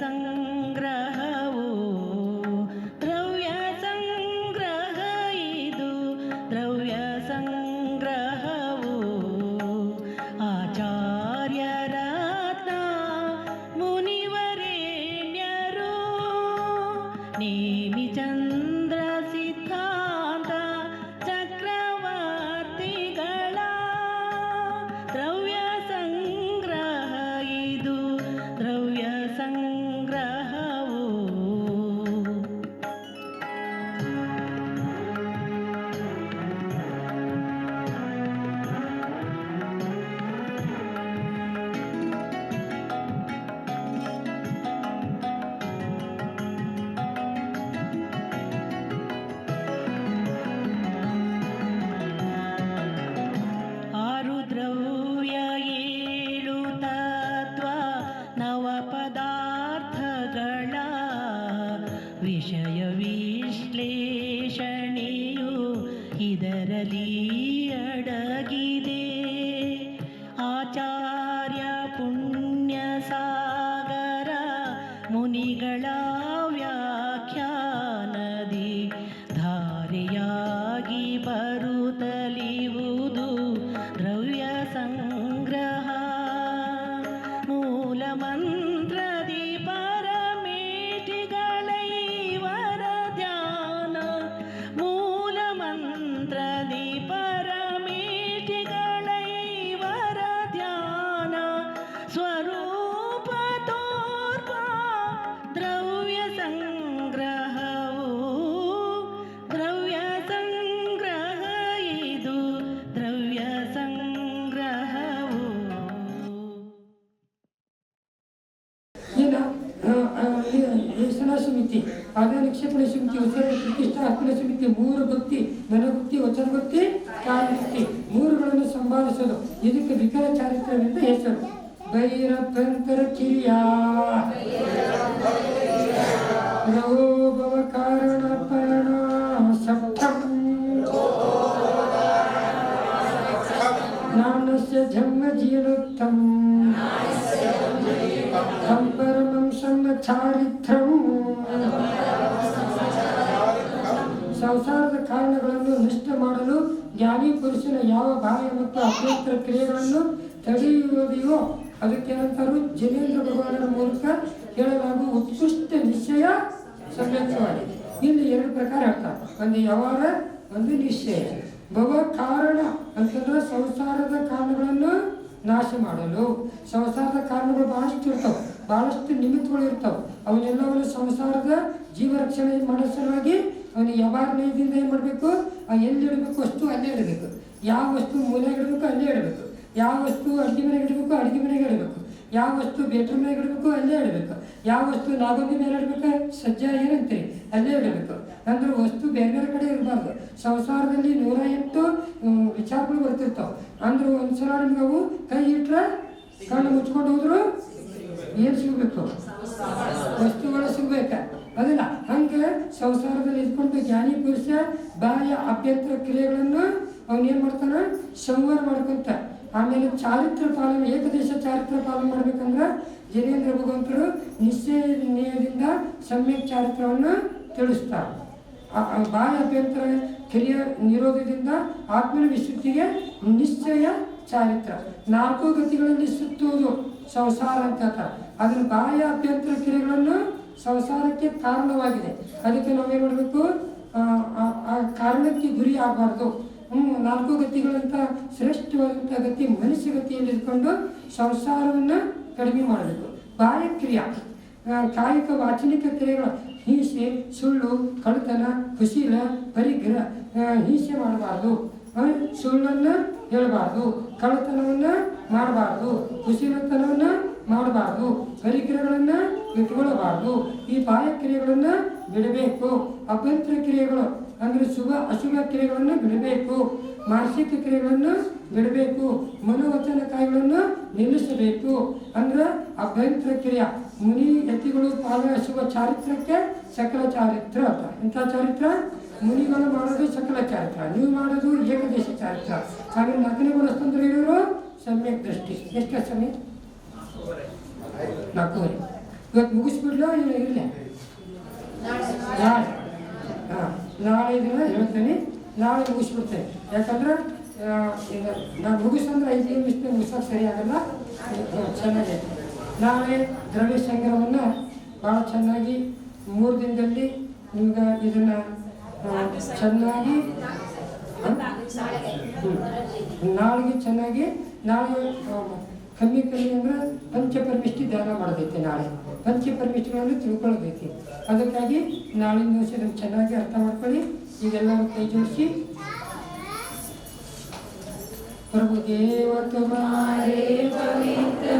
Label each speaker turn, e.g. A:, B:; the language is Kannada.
A: संग ಪದಾರ್ಥಗಳ ವಿಷಯ ವಿಶ್ಲೇಷಣೆಯು ಇದರಲ್ಲಿ ಅಡಗಿದೆ. ಆಚಾರ್ಯ ಪುಣ್ಯ ಸಾಗರ ಮುನಿಗಳ
B: समिति पादन क्षेपण समिति उच्चार प्रतिष्ठा अर्पण समिति मूर भक्ति मन भक्ति वचन भक्ति कान भक्ति मूर संभाल विकल चारित्र भैरपंतर क्रिया भव कारण पर्ण सप्तम जन्म जीवोत्तम परम संग चारित्रम ಸಂಸಾರದ ಕಾರಣಗಳನ್ನು ನಷ್ಟ ಮಾಡಲು, ಜ್ಞಾನಿ ಪುರುಷನ ಯಾವ ಬಾಹ್ಯ ಮತ್ತು ಅಭ್ಯಂತರ ಕ್ರಿಯೆಗಳನ್ನು ತಡೆಯುವುದೆಯೋ ಅದಕ್ಕೇನಂತಾರು ಜನೇಂದ್ರ ಭಗವಾನರ ಮೂಲಕ ಹೇಳಲಾಗುವ ಉತ್ಕೃಷ್ಟ ನಿಶ್ಚಯ ಸಂವ್ಯಕ್ತವಾಗಿದೆ ಇಲ್ಲಿ ಎರಡು ಪ್ರಕಾರ ಹೇಳ್ತಾರೆ ಒಂದು ಯಾವಾಗ ಒಂದು ನಿಶ್ಚಯ. ಭವ ಕಾರಣ ಅಂತಂದ್ರೆ ಸಂಸಾರದ ಕಾರಣಗಳನ್ನು ನಾಶ ಮಾಡಲು. ಸಂಸಾರದ ಕಾರಣಗಳು ಬಹಳಷ್ಟು ಇರ್ತವೆ. ಬಹಳಷ್ಟು ನಿಮಿತ್ತಗಳು ಇರ್ತಾವೆ. ಅವನ್ನೆಲ್ಲವನ್ನು ಸಂಸಾರದ ಜೀವ ರಕ್ಷಣೆ ಮಾಡೋ ಅವನಿಗೆ ಯಾವಾಗ ನೈದಿಂದ ಏನು ಮಾಡಬೇಕು? ಎಲ್ಲಿ ಇಡಬೇಕು ಅಷ್ಟು ಅಲ್ಲೇ ಇಡಬೇಕು. ಯಾವ ವಸ್ತು ಮೂಲೆಗೆ ಇಡಬೇಕು ಅಲ್ಲೇ ಇಡಬೇಕು. ಯಾವ ವಸ್ತು ಅಡುಗೆ ಮನೆಗೆ ಇಡಬೇಕು ಅಡುಗೆ ಮನೆಗೆ ಇಡಬೇಕು. ಯಾವ ವಸ್ತು ಬೆಡ್ರೂಮ್ ಮನೆಗೆ ಇಡಬೇಕು ಅಲ್ಲೇ ಇಡಬೇಕು. ಯಾವ ವಸ್ತು ನಾಗೊಂದಿ ಮೇಲೆ ಇಡಬೇಕು ಸಜ್ಜ ಏನಂತೆ ಅಲ್ಲೇ ಇಡಬೇಕು. ಅಂದ್ರೆ ವಸ್ತು ಬೇರೆ ಬೇರೆ ಕಡೆ ಇರಬಾರ್ದು. ಸಂಸಾರದಲ್ಲಿ ನೂರ ಎಂಟು ವಿಚಾರಗಳು ಬರ್ತಿರ್ತಾವೆ. ಅಂದ್ರೆ ಒಂದ್ಸಲ ನಿಮ್ಗೆ ಅವು ಕೈ ಇಟ್ರೆ ಕಣ್ಣು ಮುಚ್ಕೊಂಡು ಹೋದ್ರು ಏನು ಸಿಗಬೇಕು? ವಸ್ತುಗಳು ಸಿಗ್ಬೇಕ? ಅದಲ್ಲ ಹಂಗೆ ಸಂಸಾರದಲ್ಲಿ ಇದ್ಕೊಂಡು ಜ್ಞಾನಿ ಪುರುಷ ಬಾಯ ಅಭ್ಯಂತರ ಕ್ರಿಯೆಗಳನ್ನು ಅವನು ಏನು ಮಾಡ್ತಾನ? ಸಂವರ ಮಾಡ್ಕೊಂತ. ಆಮೇಲೆ ಚಾರಿತ್ರ ಪಾಲನೆ, ಏಕದೇಶ ಚಾರಿತ್ರ ಪಾಲನೆ ಮಾಡ್ಬೇಕಂದ್ರೆ ಜನೇಂದ್ರ ಭಗವಂತರು ನಿಶ್ಚಯ ನೇಯದಿಂದ ಸಮ್ಯಕ್ ಚಾರಿತ್ರವನ್ನು ತಿಳಿಸ್ತಾರೆ. ಬಾಯ ಅಭ್ಯಂತರ ಕ್ರಿಯೆ ನಿರೋಧದಿಂದ ಆತ್ಮನ ವಿಶುದ್ಧಿಗೆ ನಿಶ್ಚಯ ಚಾರಿತ್ರ. ನಾಲ್ಕು ಗತಿಗಳಲ್ಲಿ ಸುತ್ತುವುದು ಸಂಸಾರ ಅಂತ ಅದರ ಬಾಯ ಅಭ್ಯಂತರ ಕ್ರಿಯೆಗಳನ್ನು ಸಂಸಾರಕ್ಕೆ ಕಾರಣವಾಗಿದೆ. ಅದಕ್ಕೆ ನಾವೇನು ಮಾಡಬೇಕು? ಆ ಕಾರಣಕ್ಕೆ ಗುರಿ ಆಗಬಾರ್ದು. ನಾಲ್ಕು ಗತಿಗಳಂತ ಶ್ರೇಷ್ಠವಾದಂಥ ಗತಿ ಮನುಷ್ಯ ಗತಿಯಲ್ಲಿ ಇಟ್ಕೊಂಡು ಸಂಸಾರವನ್ನು ಕಡಿಮೆ ಮಾಡಬೇಕು. ಬಾಹ್ಯ ಕಾಯಕ ವಾಚನಿಕ ಕ್ರಿಯೆಗಳು. ಹಿಂಸೆ, ಸುಳ್ಳು, ಕಳ್ಳತನ, ಕುಶೀಲ ಪರಿಗ್ರಹ ಹಿಂಸೆ ಮಾಡಬಾರ್ದು. ಸುಳ್ಳನ್ನ ಸುಳ್ಳನ್ನು ಹೇಳಬಾರ್ದು. ಕಳ್ಳತನವನ್ನು ಮಾಡಬಾರ್ದು. ಕುಶೀಲತನವನ್ನು ಮಾಡಬಾರ್ದು ಪರಿಗ್ರಹಗಳನ್ನು ಇಟ್ಕೊಳ್ಳಬಾರ್ದು ಈ ಬಾಹ್ಯ ಕ್ರಿಯೆಗಳನ್ನು ಬಿಡಬೇಕು. ಅಭ್ಯಂತರ ಕ್ರಿಯೆಗಳು ಅಂದ್ರೆ ಶುಭ, ಅಶುಭ ಕ್ರಿಯೆಗಳನ್ನು ಬಿಡಬೇಕು. ಮಾನಸಿಕ ಕ್ರಿಯೆಗಳನ್ನು ಬಿಡಬೇಕು. ಮನೋವಚನ ಕಾಯಿಗಳನ್ನು ನಿಲ್ಲಿಸಬೇಕು. ಅಂದ್ರೆ ಅಭ್ಯಂತರ ಕ್ರಿಯೆ. ಮುನಿ ಯತಿಗಳು ಪಾಲನೆ ಶುಭ ಚಾರಿತ್ರಕ್ಕೆ ಸಕಲ ಚಾರಿತ್ರ ಅಂತ. ಇಂಥ ಚಾರಿತ್ರ? ಮುನಿಗಳು ಮಾಡೋದು ಸಕಲ ಚಾರಿತ್ರ. ನೀವು ಮಾಡೋದು ಏಕದೇಶ ಚಾರಿತ್ರ. ಹಾಗೆ ನಾಲ್ಕನೇ ಗುಣಸ್ತಂತ್ರ ಇರೋರು ಸಮ್ಯಕ್ ದೃಷ್ಟಿ. ಎಷ್ಟು ಸಮಯ ನಾಲ್ಕೂವರೆ ಇವತ್ತು ಮುಗಿಸ್ಬಿಡ್ಲೋ ಇಲ್ಲ ಇರಲಿ? ನಾಳೆ. ಹಾಂ ನಾಳೆ ದಿನ ಹೇಳ್ತೇನೆ ನಾಳೆ ಮುಗಿಸ್ಬಿಡ್ತೇನೆ ಯಾಕಂದ್ರೆ ನಾನು ಮುಗಿಸಂದ್ರೆ ಐದು ನಿಮಿಷ ಮುಗಿಸೋಕೆ ಸರಿ ಆಗಲ್ಲ. ಹ್ಮ್, ಚೆನ್ನಾಗಿ ನಾಳೆ ದ್ರವ್ಯ ಸಂಗ್ರಹವನ್ನು ಭಾಳ ಚೆನ್ನಾಗಿ ಮೂರು ದಿನದಲ್ಲಿ ನಿಮ್ಗೆ ಇದನ್ನು ಚೆನ್ನಾಗಿ. ನಾಳೆಗೆ ಚೆನ್ನಾಗಿ ನಾಳೆ ಕಮ್ಮಿ ಕಮ್ಮಿ ಅಂದ್ರೆ ಪಂಚಪರಮಿಷ್ಠಿ ಧ್ಯಾನ ಮಾಡಬೇಕು ನಾಳೆ. ಪಂಚಪರಮಿಷ್ಠಿಗಳನ್ನು ತಿಳ್ಕೊಳ್ಬೇಕು. ಅದಕ್ಕಾಗಿ ನಾಳಿನ ದಿವಸ ಇದನ್ನು ಚೆನ್ನಾಗಿ ಅರ್ಥ ಮಾಡ್ಕೊಳ್ಳಿ. ಇದೆಲ್ಲರೂ ಕೈ ಜೋಡಿಸಿ. ಪ್ರಭು ದೇವ ತುಮಾರೇ ಪವಿತ್ರ